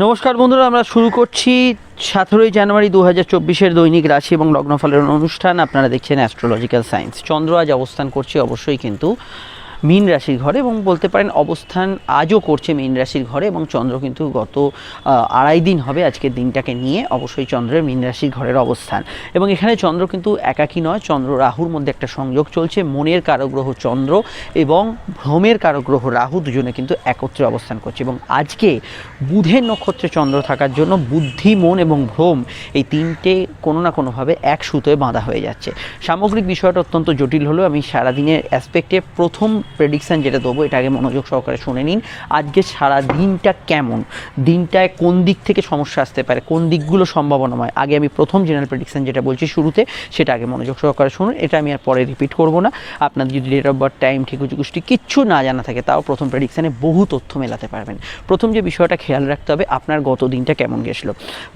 নমস্কার বন্ধুরা, আমরা শুরু করছি সতেরোই জানুয়ারি দু হাজার চব্বিশের দৈনিক রাশি এবং লগ্নফলের অনুষ্ঠান। আপনারা দেখছেন অ্যাস্ট্রোলজিক্যাল সায়েন্স চন্দ্র আজ অবস্থান করছে, অবশ্যই কিন্তু মীন রাশির ঘরে এবং বলতে পারেন অবস্থান আজও করছে মীন রাশির ঘরে এবং চন্দ্র কিন্তু গত আড়াই দিন হবে আজকের দিনটাকে নিয়ে, অবশ্যই চন্দ্রের মীন রাশির ঘরের অবস্থান। এবং এখানে চন্দ্র কিন্তু একাকী নয়, চন্দ্র রাহুর মধ্যে একটা সংযোগ চলছে, মনের কারগ্রহ চন্দ্র এবং ভ্রমের কারগ্রহ রাহু দুজনে কিন্তু একত্রে অবস্থান করছে। এবং আজকে বুধের নক্ষত্রে চন্দ্র থাকার জন্য বুদ্ধি, মন এবং ভ্রম এই তিনটে কোনো না কোনোভাবে এক সুতোয় বাঁধা হয়ে যাচ্ছে। সামগ্রিক বিষয়টা অত্যন্ত জটিল হলেও আমি সারাদিনের অ্যাসপেক্টে প্রথম প্রেডিকশান যেটা দেবো, এটা আগে মনোযোগ সহকারে শুনে নিন। আজকে সারা দিনটা কেমন? দিনটায় কোন দিক থেকে সমস্যা আসতে পারে? কোন দিকগুলো সম্ভাবনাময়? আগে আমি প্রথম জেনারেল প্রেডিকশান যেটা বলছি শুরুতে, সেটা আগে মনোযোগ সহকারে শুনুন। এটা আমি আর পরে রিপিট করব না। আপনাদের যদি ডেট অফ বার্থ টাইম ঠিকুচি কুষ্টি কিচ্ছু না জানা থাকে, তাও প্রথম প্রেডিকশানে বহু তথ্য মেলাতে পারবেন। প্রথম যে বিষয়টা খেয়াল রাখতে হবে, আপনার গত দিনটা কেমন গেছিল?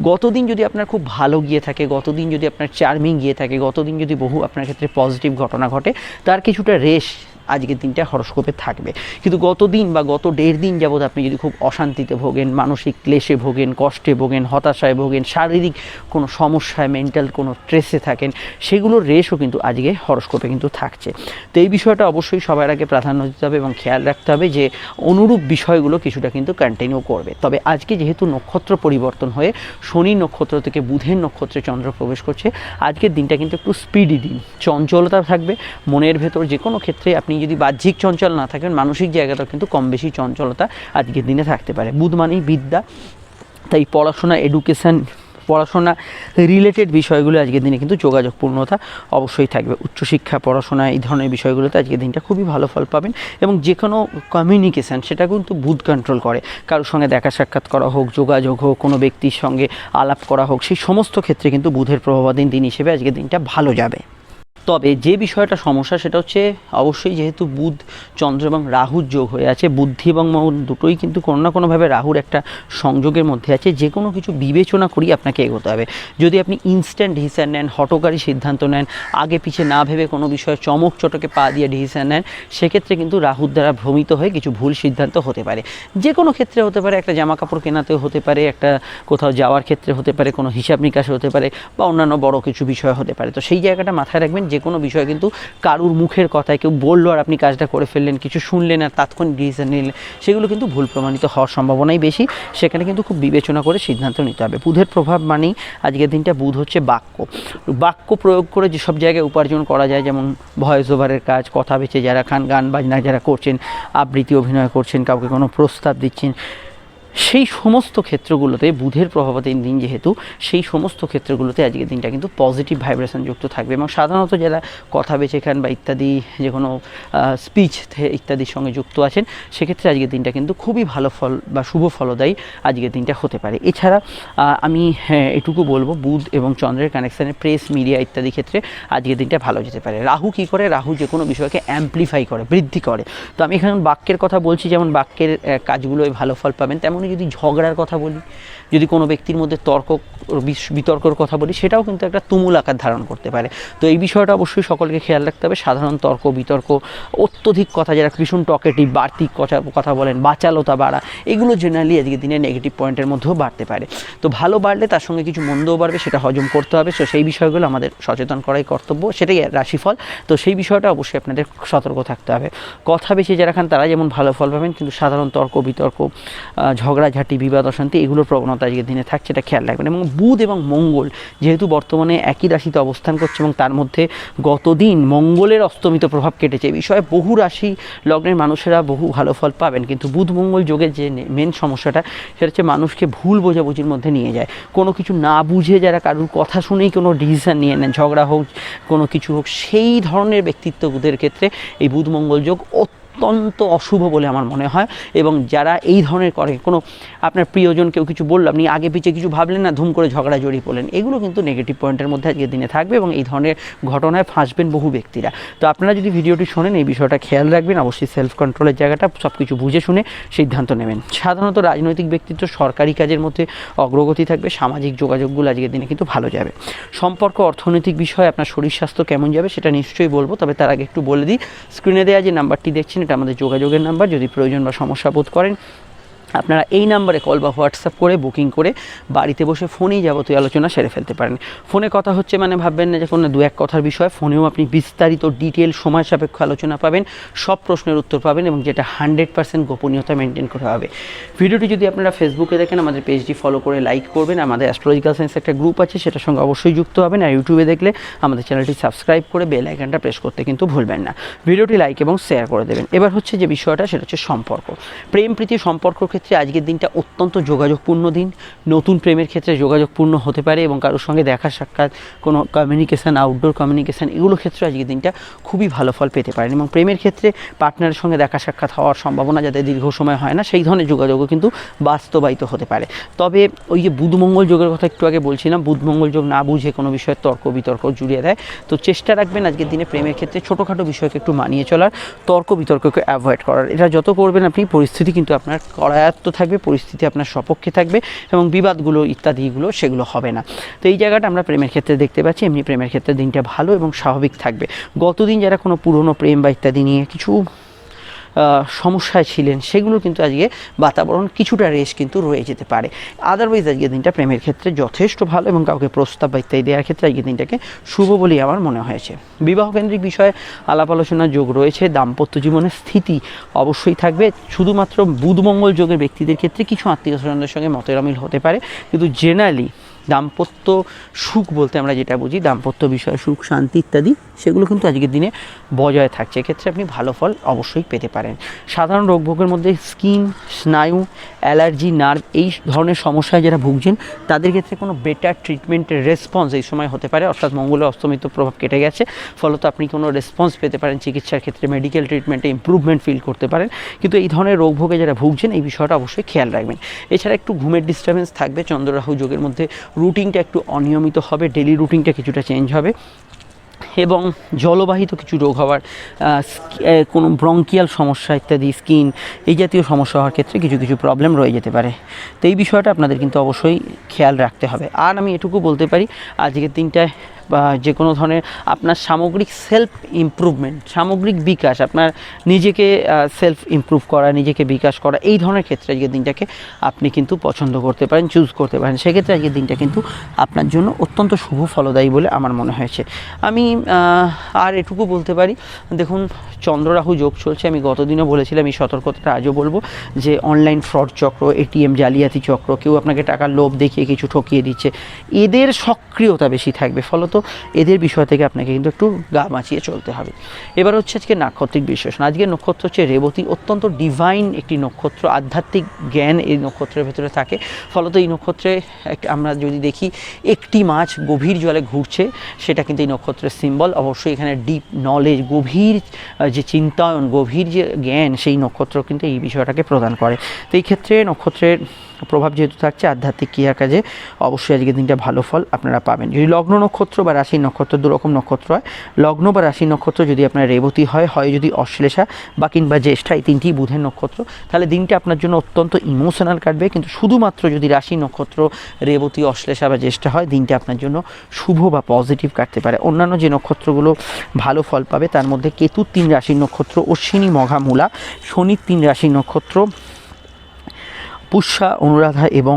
গত দিন যদি আপনার খুব ভালো গিয়ে থাকে, গত দিন যদি আপনার চার্মিং গিয়ে থাকে, গত দিন যদি বহু আপনার ক্ষেত্রে পজিটিভ ঘটনা ঘটে, তার কিছুটা রেশ আজকের দিনটা হরস্কোপে থাকবে। কিন্তু গত দিন বা গত দেড় দিন যাবৎ আপনি যদি খুব অশান্তিতে ভোগেন, মানসিক ক্লেশে ভোগেন, কষ্টে ভোগেন, হতাশায় ভোগেন, শারীরিক কোনো সমস্যায়, মেন্টাল কোনো স্ট্রেসে থাকেন, সেগুলোর রেশও কিন্তু আজকে হরস্কোপে কিন্তু থাকছে। তো এই বিষয়টা অবশ্যই সবার আগে প্রাধান্য দিতে হবে এবং খেয়াল রাখতে হবে যে অনুরূপ বিষয়গুলো কিছুটা কিন্তু কন্টিনিউ করবে। তবে আজকে যেহেতু নক্ষত্র পরিবর্তন হয়ে শনি নক্ষত্র থেকে বুধের নক্ষত্রে চন্দ্র প্রবেশ করছে, আজকের দিনটা কিন্তু একটু স্পিডি দিন। চঞ্চলতা থাকবে, মনের ভেতর যে কোনো ক্ষেত্রে আপনি যদি বাহ্যিক চঞ্চল না থাকেন মানসিক জায়গাটাও কিন্তু কম বেশি চঞ্চলতা আজকের দিনে থাকতে পারে। বুধ মানেই বিদ্যা। তাই পড়াশোনা এডুকেশান পড়াশোনা রিলেটেড বিষয়গুলো আজকের দিনে কিন্তু যোগাযোগপূর্ণতা অবশ্যই থাকবে। উচ্চশিক্ষা, পড়াশোনা, এই ধরনের বিষয়গুলোতে আজকের দিনটা খুবই ভালো ফল পাবেন এবং যে কোনো কমিউনিকেশান সেটা কিন্তু বুধ কন্ট্রোল করে। কারোর সঙ্গে দেখা সাক্ষাৎ করা হোক, যোগাযোগ হোক, কোনো ব্যক্তির সঙ্গে আলাপ করা হোক, সেই সমস্ত ক্ষেত্রে কিন্তু বুধের প্রভাবাধীন দিন হিসেবে আজকের দিনটা ভালো যাবে। তবে যে বিষয়টা সমস্যা সেটা হচ্ছে অবশ্যই যেহেতু বুধ, চন্দ্র এবং রাহুর যোগ হয়ে আছে, বুদ্ধি এবং মন দুটোই কিন্তু কোনো না কোনোভাবে রাহুর একটা সংযোগের মধ্যে আছে। যে কোনো কিছু বিবেচনা করি আপনাকে এগোতে হবে। যদি আপনি ইনস্ট্যান্ট ডিসিশন নেন হটকারী সিদ্ধান্ত নেন, আগে পিছে না ভেবে কোনো বিষয়ে চমক চটকে পা দিয়ে ডিসিশন নেন, সেক্ষেত্রে কিন্তু রাহুর দ্বারা ভ্রমিত হয়ে কিছু ভুল সিদ্ধান্ত হতে পারে। যে কোনো ক্ষেত্রে হতে পারে, একটা জামা কাপড় কেনাতেও হতে পারে, একটা কোথাও যাওয়ার ক্ষেত্রে হতে পারে, কোনো হিসাব নিকাশে হতে পারে, বা অন্যান্য বড় কিছু বিষয় হতে পারে। তো সেই জায়গাটা মাথায় রাখবেন যে কোনো বিষয় কিন্তু কারুর মুখের কথায় কেউ বলল আর আপনি কাজটা করে ফেললেন, কিছু শুনলেন আর তাৎক্ষণিক ডিসিশন নিলেন, সেগুলো কিন্তু ভুল প্রমাণিত হওয়ার সম্ভাবনাই বেশি। সেখানে কিন্তু খুব বিবেচনা করে সিদ্ধান্ত নিতে হবে। বুধের প্রভাব মানেই আজকের দিনটা বুধ হচ্ছে বাক্য। বাক্য প্রয়োগ করে যেসব জায়গায় উপার্জন করা যায়, যেমন ভয়েস ওভারের কাজ, কথা বেছে যারা খান, গান বাজনা যারা করছেন, আবৃত্তি অভিনয় করছেন, কাউকে কোনো প্রস্তাব দিচ্ছেন সেই সমস্ত ক্ষেত্রগুলোতে বুধের প্রভাবাধীন দিন যেহেতু, সেই সমস্ত ক্ষেত্রগুলোতে আজকের দিনটা কিন্তু পজিটিভ ভাইব্রেশন যুক্ত থাকবে এবং সাধারণত যারা কথা বেছে খান বা ইত্যাদি যে কোনো স্পিচ ইত্যাদির সঙ্গে যুক্ত আছেন, সেক্ষেত্রে আজকের দিনটা কিন্তু খুবই ভালো ফল বা শুভ ফলদায়ী আজকের দিনটা হতে পারে। এছাড়া আমি হ্যাঁ এটুকু বলব, বুধ এবং চন্দ্রের কানেকশানে প্রেস মিডিয়া ইত্যাদি ক্ষেত্রে আজকের দিনটা ভালো যেতে পারে। রাহু কী করে? রাহু যে কোনো বিষয়কে অ্যাম্পলিফাই করে, বৃদ্ধি করে। তো আমি এখানে বাক্যের কথা বলছি, যেমন বাক্যের কাজগুলোয় ভালো ফল পাবেন, তেমনই যদি ঝগড়ার কথা বলি যদি কোনো ব্যক্তির মধ্যে তর্ক বিতর্কর কথা বলি, সেটাও কিন্তু একটা তুমুল আকার ধারণ করতে পারে। তো এই বিষয়টা অবশ্যই সকলকে খেয়াল রাখতে হবে। সাধারণ তর্ক, বিতর্ক, অত্যধিক কথা যারা ভীষণ টকেটিভ বাড়তি কথা কথা বলেন, বাচালতা বাড়া, এগুলো জেনারেলি আজকের দিনে নেগেটিভ পয়েন্টের মধ্যেও বাড়তে পারে। তো ভালো বাড়লে তার সঙ্গে কিছু মন্দও বাড়বে, সেটা হজম করতে হবে। তো সেই বিষয়গুলো আমাদের সচেতন করাই কর্তব্য, সেটাই রাশিফল। তো সেই বিষয়টা অবশ্যই আপনাদের সতর্ক থাকতে হবে। কথা বেশি যারা খান, তারা যেমন ভালো ফল পাবেন, কিন্তু সাধারণ তর্ক, বিতর্ক ঝগড়াঝাটি, বিবাদ, অশান্তি, এগুলোর প্রবণতা আজকের দিনে থাকছে, এটা খেয়াল রাখবেন। এবং বুধ এবং মঙ্গল যেহেতু বর্তমানে একই রাশিতে অবস্থান করছে এবং তার মধ্যে গতদিন মঙ্গলের অস্তমিত প্রভাব কেটেছে। এই বিষয়ে বহু রাশি লগ্নের মানুষেরা বহু ভালো ফল পাবেন। কিন্তু বুধ, মঙ্গল যোগের যে মেন সমস্যাটা, সেটা হচ্ছে মানুষকে ভুল বোঝাবুঝির মধ্যে নিয়ে যায়। কোনো কিছু না বুঝে যারা কারুর কথা শুনেই কোনো ডিসিশন নিয়ে নেন, ঝগড়া হোক, কোনো কিছু হোক, সেই ধরনের ব্যক্তিত্বদের ক্ষেত্রে এই বুধ, মঙ্গল যোগ অত্যন্ত অশুভ বলে আমার মনে হয়। এবং যারা এই ধরনের করে, কোনো আপনার প্রিয়জন, কেউ কিছু বলল, আপনি আগে পিছিয়ে কিছু ভাবলেন না, ধুম করে ঝগড়া জড়িয়ে পড়লেন, এগুলো কিন্তু নেগেটিভ পয়েন্টের মধ্যে আজকের দিনে থাকবে এবং এই ধরনের ঘটনায় ফাঁসবেন বহু ব্যক্তিরা। তো আপনারা যদি ভিডিওটি শোনেন, এই বিষয়টা খেয়াল রাখবেন, অবশ্যই সেলফ কন্ট্রোলের জায়গাটা সব কিছু বুঝে শুনে সিদ্ধান্ত নেবেন। সাধারণত রাজনৈতিক ব্যক্তিত্ব সরকারি কাজের মধ্যে অগ্রগতি থাকবে, সামাজিক যোগাযোগগুলো আজকের দিনে কিন্তু ভালো যাবে। সম্পর্ক, অর্থনৈতিক বিষয়ে আপনার শরীর স্বাস্থ্য কেমন যাবে, সেটা নিশ্চয়ই বলব, তবে তার আগে একটু বলে দিই স্ক্রিনে দেওয়া যে নাম্বারটি দেখছেন এটা আমাদের যোগাযোগের নাম্বার যদি প্রয়োজন বা সমস্যা বোধ করেন আপনারা এই নাম্বারে কল বা হোয়াটসঅ্যাপ করে বুকিং করে বাড়িতে বসে ফোনেই যাবতীয় আলোচনা সেরে ফেলতে পারেন। ফোনে কথা হচ্ছে মানে ভাববেন না যে কোনো দু এক কথার বিষয়, ফোনেও আপনি বিস্তারিত ডিটেল সময় সাপেক্ষ আলোচনা পাবেন, সব প্রশ্নের উত্তর পাবেন এবং যেটা হান্ড্রেড পার্সেন্ট গোপনীয়তা মেনটেন করা হবে। ভিডিওটি যদি আপনারা ফেসবুকে দেখেন, আমাদের পেজটি ফলো করে লাইক করবেন। আমাদের অ্যাস্ট্রোলজিক্যাল সায়েন্স একটা গ্রুপ আছে, সেটার সঙ্গে অবশ্যই যুক্ত হবেন। আর ইউটিউবে দেখলে আমাদের চ্যানেলটি সাবস্ক্রাইব করে বেল আইকনটা প্রেস করতে কিন্তু ভুলবেন না। ভিডিওটি লাইক এবং শেয়ার করে দেবেন। এবার হচ্ছে যে বিষয়টা, সেটা হচ্ছে সম্পর্ক। প্রেম প্রীতি সম্পর্ক ক্ষেত্রে আজকের দিনটা অত্যন্ত যোগাযোগপূর্ণ দিন। নতুন প্রেমের ক্ষেত্রে যোগাযোগপূর্ণ হতে পারে এবং কারোর সঙ্গে দেখা সাক্ষাৎ, কোনো কমিউনিকেশান আউটডোর কমিউনিকেশান এগুলো ক্ষেত্রে আজকের দিনটা খুবই ভালো ফল পেতে পারেন। এবং প্রেমের ক্ষেত্রে পার্টনারের সঙ্গে দেখা সাক্ষাৎ হওয়ার সম্ভাবনা যাতে দীর্ঘ সময় হয় না, সেই ধরনের যোগাযোগও কিন্তু বাস্তবায়িত হতে পারে। তবে ওই যে বুধ মঙ্গল যোগের কথা একটু আগে বলছিলাম বুধ মঙ্গল যোগ না বুঝে কোনো বিষয়ে তর্ক বিতর্ক জুড়িয়ে দেয়। তো চেষ্টা রাখবেন আজকের দিনে প্রেমের ক্ষেত্রে ছোটোখাটো বিষয়কে একটু মানিয়ে চলার, তর্ক বিতর্ককে অ্যাভয়েড করার। এটা যত করবেন আপনি, পরিস্থিতি কিন্তু আপনার করায়ত্ত থাকবে, পরিস্থিতি আপনার সপক্ষে থাকবে এবং বিবাদগুলো, ইত্যাদিগুলো সেগুলো হবে না। তো এই জায়গাটা আমরা প্রেমের ক্ষেত্রে দেখতে পাচ্ছি, এমনি প্রেমের ক্ষেত্রে দিনটা ভালো এবং স্বাভাবিক থাকবে। গতদিন যারা কোনো পুরনো প্রেম বা ইত্যাদি নিয়ে কিছু সমস্যায় ছিলেন, সেগুলো কিন্তু আজকে বাতাবরণ কিছুটা রেশ কিন্তু রয়ে যেতে পারে। আদারওয়াইজ আজকে দিনটা প্রেমের ক্ষেত্রে যথেষ্ট ভালো এবং কাউকে প্রস্তাব বা ইত্যাদি দেওয়ার ক্ষেত্রে আজকে দিনটাকে শুভ বলেই আমার মনে হয়েছে। বিবাহ কেন্দ্রিক বিষয়ে আলাপ আলোচনার যোগ রয়েছে, দাম্পত্য জীবনের স্থিতি অবশ্যই থাকবে। শুধুমাত্র বুধমঙ্গল যোগের ব্যক্তিদের ক্ষেত্রে কিছু আত্মীয় স্বজনদের সঙ্গে মতের অমিল হতে পারে। কিন্তু জেনারেলি দাম্পত্য সুখ বলতে আমরা যেটা বুঝি, দাম্পত্য বিষয়ে, সুখ, শান্তি ইত্যাদি, সেগুলো কিন্তু আজকের দিনে বজায় থাকছে। এক্ষেত্রে আপনি ভালো ফল অবশ্যই পেতে পারেন। সাধারণ রোগভোগের মধ্যে স্কিন, স্নায়ু, অ্যালার্জি, নার্ভ এই ধরনের সমস্যায় যারা ভুগছেন, তাদের ক্ষেত্রে কোনো বেটার ট্রিটমেন্টের রেসপন্স এই সময় হতে পারে। অর্থাৎ মঙ্গলের অস্তমিত প্রভাব কেটে গেছে, ফলত আপনি কোনো রেসপন্স পেতে পারেন, চিকিৎসার ক্ষেত্রে মেডিকেল ট্রিটমেন্টে ইম্প্রুভমেন্ট ফিল করতে পারেন। কিন্তু এই ধরনের রোগভোগে যারা ভুগছেন, এই বিষয়টা অবশ্যই খেয়াল রাখবেন। এছাড়া একটু ঘুমের ডিস্টারবেন্স থাকবে, চন্দ্ররাহু যোগের মধ্যে রুটিনটা একটু অনিয়মিত হবে ডেলি রুটিনটা কিছুটা চেঞ্জ হবে এবং জলবাহিত কিছু রোগ হওয়ার কোনো ব্রঙ্কিয়াল সমস্যা ইত্যাদি স্কিন এই জাতীয় সমস্যা হওয়ার ক্ষেত্রে কিছু কিছু প্রবলেম রয়ে যেতে পারে। তো এই বিষয়টা আপনাদের কিন্তু অবশ্যই খেয়াল রাখতে হবে। আর আমি এটুকু বলতে পারি, আজকের দিনটায় যে কোনো ধরনের আপনার সামগ্রিক সেলফ ইমপ্রুভমেন্ট সামগ্রিক বিকাশ, আপনার নিজেকে সেলফ ইমপ্রুভ করা, নিজেকে বিকাশ করা, এই ধরনের ক্ষেত্রে আজকের দিনটাকে আপনি কিন্তু পছন্দ করতে পারেন চুজ করতে পারেন। সেক্ষেত্রে আজকের দিনটা কিন্তু আপনার জন্য অত্যন্ত শুভ ফলদায়ী বলে আমার মনে হয়েছে। আমি আর এটুকু বলতে পারি, দেখুন, চন্দ্ররাহু যোগ চলছে। আমি গতদিনও বলেছিলাম, এই সতর্কতাটা আজও বলব যে অনলাইন ফ্রড চক্র এটিএম জালিয়াতি চক্র, কেউ আপনাকে টাকার লোভ দেখিয়ে কিছু ঠকিয়ে দিচ্ছে, এদের সক্রিয়তা বেশি থাকবে। ফলত এদের বিষয় থেকে আপনাকে কিন্তু একটু গা বাঁচিয়ে চলতে হবে। এবার হচ্ছে আজকে নাক্ষত্রিক বিশ্লেষণ আজকে নক্ষত্র হচ্ছে রেবতী, অত্যন্ত ডিভাইন একটি নক্ষত্র। আধ্যাত্মিক জ্ঞান এই নক্ষত্রের ভেতরে থাকে। ফলত এই নক্ষত্রে আমরা যদি দেখি, একটি মাছ গভীর জলে ঘুরছে, সেটা কিন্তু এই নক্ষত্রের সিম্বল অবশ্যই এখানে ডিপ নলেজ গভীর যে চিন্তায়ন, গভীর যে জ্ঞান, সেই নক্ষত্র কিন্তু এই বিষয়টাকে প্রদান করে। তো এই ক্ষেত্রে নক্ষত্রের প্রভাব যেহেতু থাকছে, আধ্যাত্মিক ক্রিয়া কাজে অবশ্যই আজকের দিনটা ভালো ফল আপনারা পাবেন। যদি লগ্ন নক্ষত্র বা রাশি নক্ষত্র, দুরকম নক্ষত্র হয়, লগ্ন বা রাশি নক্ষত্র যদি আপনার রেবতী হয় হয় যদি অশ্লেষা বা কিংবা জ্যেষ্ঠা, এই তিনটি বুধের নক্ষত্র, তাহলে দিনটা আপনার জন্য অত্যন্ত ইমোশনাল কাটবে। কিন্তু শুধুমাত্র যদি রাশি নক্ষত্র, রেবতী, অশ্লেষা বা জ্যেষ্ঠা হয়, দিনটা আপনার জন্য শুভ বা পজিটিভ কাটতে পারে। অন্যান্য যে নক্ষত্রগুলো ভালো ফল পাবে, তার মধ্যে কেতুর তিন রাশির নক্ষত্র, অশ্বিনী মঘা মূলা, শনির তিন রাশির নক্ষত্র পুষ্যা, অনুরাধা এবং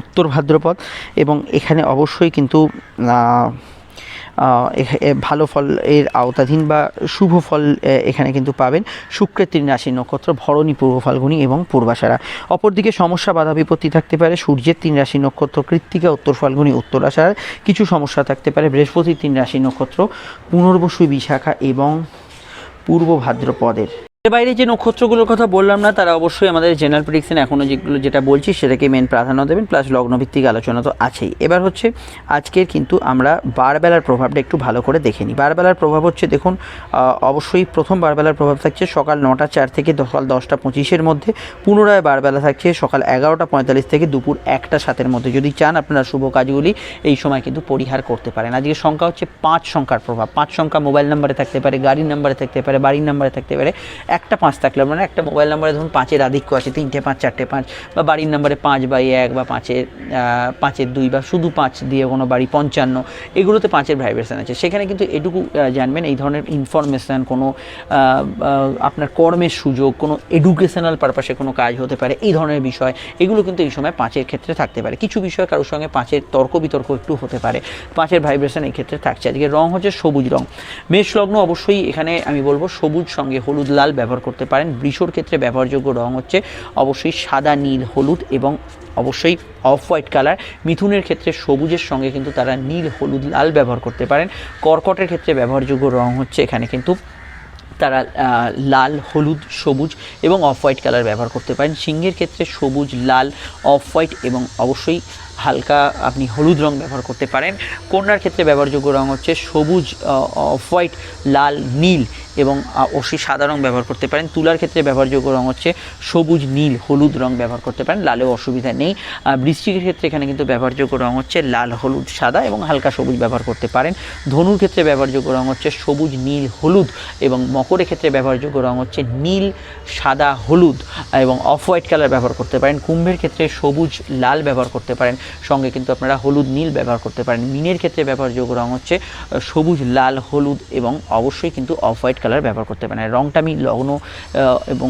উত্তর ভাদ্রপদ এবং এখানে অবশ্যই কিন্তু ভালো ফল এর আওতাধীন বা শুভ ফল এখানে কিন্তু পাবেন শুক্রের তিন রাশির নক্ষত্র, ভরণী পূর্ব ফাল্গুনী এবং পূর্বাশারা। অপরদিকে সমস্যা, বাধা, বিপত্তি থাকতে পারে, সূর্যের তিন রাশির নক্ষত্র, কৃত্তিকা, উত্তর ফাল্গুনী, উত্তরাশার, কিছু সমস্যা থাকতে পারে, বৃহস্পতির তিন রাশির নক্ষত্র, পুনর্বসু বিশাখা এবং পূর্ব ভাদ্রপদের। বাইরে যে নক্ষত্রগুলোর কথা বললাম না, তারা অবশ্যই আমাদের জেনারেল প্রিডিকশন এখনও যেগুলো, যেটা বলছি সেটাকে মেন প্রাধান্য দেবেন প্লাস লগ্নভিত্তিক আলোচনা তো আছেই। এবার হচ্ছে, আজকের কিন্তু আমরা বারবেলার প্রভাবটা একটু ভালো করে দেখে নিই। বারবেলার প্রভাব হচ্ছে দেখুন অবশ্যই প্রথম বারবেলার প্রভাব থাকছে সকাল নটা চার থেকে সকাল দশটা পঁচিশের মধ্যে। পুনরায় বারবেলা থাকছে সকাল এগারোটা পঁয়তাল্লিশ থেকে দুপুর একটা সাতের মধ্যে। যদি চান আপনারা শুভ কাজগুলি এই সময় কিন্তু পরিহার করতে পারেন। আজকে সংখ্যা হচ্ছে পাঁচ সংখ্যার প্রভাব। পাঁচ সংখ্যা মোবাইল নাম্বারে থাকতে পারে, গাড়ির নাম্বারে থাকতে পারে, বাড়ির নাম্বারে থাকতে পারে। একটা পাঁচ থাকলে মানে একটা মোবাইল নাম্বারে ধরুন পাঁচের আধিক্য আছে, তিনটে পাঁচ, চারটে পাঁচ, বা বাড়ির নাম্বারে পাঁচ বাই এক বা পাঁচের পাঁচের দুই বা শুধু পাঁচ দিয়ে কোনো বাড়ি পঞ্চান্ন, এগুলোতে পাঁচের ভাইব্রেশন আছে। সেখানে কিন্তু এটুকু জানবেন এই ধরনের ইনফরমেশান কোনো আপনার কর্মের সুযোগ, কোনো এডুকেশনাল পারপাসে কোনো কাজ হতে পারে, এই ধরনের বিষয়, এগুলো কিন্তু এই সময় পাঁচের ক্ষেত্রে থাকতে পারে। কিছু বিষয় কারোর সঙ্গে পাঁচের তর্ক বিতর্ক একটু হতে পারে, পাঁচের ভাইব্রেশন এই ক্ষেত্রে থাকছে। আজকে রং হচ্ছে সবুজ রং। মেষ লগ্ন অবশ্যই এখানে আমি বলব সবুজ, সঙ্গে হলুদ, লাল ব্যবহার করতে পারেন। বৃষর ক্ষেত্রে ব্যবহারযোগ্য রং হচ্ছে অবশ্যই সাদা, নীল, হলুদ এবং অবশ্যই অফ হোয়াইট কালার। মিথুনের ক্ষেত্রে সবুজের সঙ্গে কিন্তু তারা নীল, হলুদ, লাল ব্যবহার করতে পারেন। কর্কটের ক্ষেত্রে ব্যবহারযোগ্য রং হচ্ছে এখানে কিন্তু তারা লাল, হলুদ, সবুজ এবং অফ হোয়াইট কালার ব্যবহার করতে পারেন। সিংহের ক্ষেত্রে সবুজ, লাল, অফ হোয়াইট এবং অবশ্যই হালকা আপনি হলুদ রং ব্যবহার করতে পারেন। কন্যার ক্ষেত্রে ব্যবহারযোগ্য রং হচ্ছে সবুজ অফ হোয়াইট, লাল, নীল এবং অবশ্যই সাদা রং ব্যবহার করতে পারেন। তুলার ক্ষেত্রে ব্যবহারযোগ্য রং হচ্ছে সবুজ, নীল, হলুদ রং ব্যবহার করতে পারেন। লালেও অসুবিধা নেই। বৃশ্চিকের ক্ষেত্রে এখানে কিন্তু ব্যবহারযোগ্য রং হচ্ছে লাল, হলুদ, সাদা এবং হালকা সবুজ ব্যবহার করতে পারেন। ধনুর ক্ষেত্রে ব্যবহারযোগ্য রং হচ্ছে সবুজ, নীল, হলুদ এবং মকরের ক্ষেত্রে ব্যবহারযোগ্য রং হচ্ছে নীল, সাদা, হলুদ এবং অফ হোয়াইট কালার ব্যবহার করতে পারেন। কুম্ভের ক্ষেত্রে সবুজ, লাল ব্যবহার করতে পারেন। সঙ্গে কিন্তু আপনারা হলুদ, নীল ব্যবহার করতে পারেন। মিনের ক্ষেত্রে ব্যবহারযোগ্য রং হচ্ছে সবুজ, লাল, হলুদ এবং অবশ্যই কিন্তু অফ হোয়াইট কালার ব্যবহার করতে পারেন আর রংটা আমি লগ্ন এবং